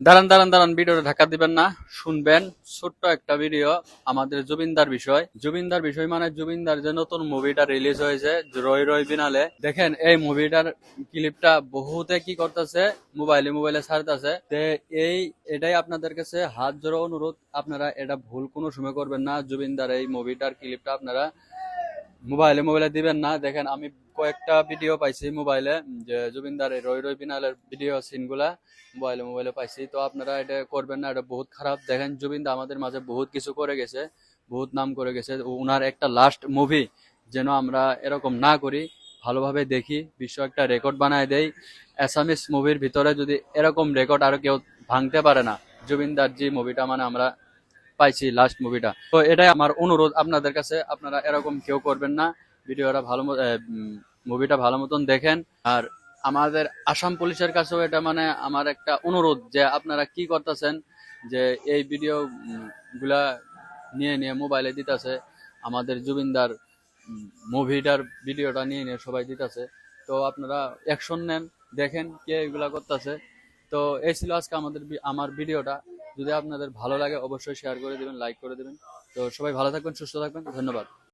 দাঁড়ান দাঁড়ান দাঁড়ান, ভিডিওটা ঢাকা দিবেন না। শুনবেন ছোট্ট একটা ভিডিও, আমাদের জুবিনদার বিষয়। জুবিনদার বিষয় মানে জুবিনদার যে নতুন মুভিটা রিলিজ হয়েছে, রয় রয় বিনালে দেখেন, এই মুভিটার ক্লিপটা বহুতে কি করতেছে মোবাইলে মোবাইলে ছাড়তেছে। এই, এটাই আপনাদের কাছে হাত জোড়ো অনুরোধ। আপনারা এটা ভুল কোনো সময় করবেন না। জুবিনদার এই মুভিটার ক্লিপটা আপনারা মোবাইলে মোবাইলে দিবেন না। দেখেন, আমি কয়েকটা ভিডিও পাইছি মোবাইলে যে জুবিনদার এই রয় রয় বিনালের ভিডিও সিনগুলা মোবাইলে মোবাইলে পাইছি। তো আপনারা এটা করবেন না, এটা বহুত খারাপ। দেখেন, জুবিনদা আমাদের মাঝে বহুত কিছু করে গেছে, বহুত নাম করে গেছে। ওনার একটা লাস্ট মুভি যেন আমরা এরকম না করি, ভালোভাবে দেখি, বিশ্ব একটা রেকর্ড বানায় দেই। অ্যাসামিস মুভির ভিতরে যদি এরকম রেকর্ড আর কেউ ভাঙতে পারে না, জুবিনদার যে মুভিটা মানে আমরা পাইছি লাস্ট মুভিটা তো এটাই আমার অনুরোধ আপনাদের কাছে। আপনারা এরকম কেউ করবেন না। ভিডিওটা ভালো মুভিটা ভালো মতন দেখেন। আর আমাদের আসাম পুলিশের কাছেও এটা মানে আমার একটা অনুরোধ যে আপনারা কি করতেছেন, যে এই ভিডিও গুলা নিয়ে নিয়ে মোবাইলে দিতেছে। আমাদের জুবিনদার মুভিটার ভিডিওটা নিয়ে নিয়ে সবাই দিতেছে। তো আপনারা অ্যাকশন নেন, দেখেন কে এগুলা করতেছে। তো এই ছিল আজকে আমাদের আমার ভিডিওটা যদি আপনাদের ভালো লাগে, অবশ্যই শেয়ার করে দেবেন লাইক করে দেবেন। তো সবাই ভালো থাকবেন, সুস্থ থাকবেন। ধন্যবাদ।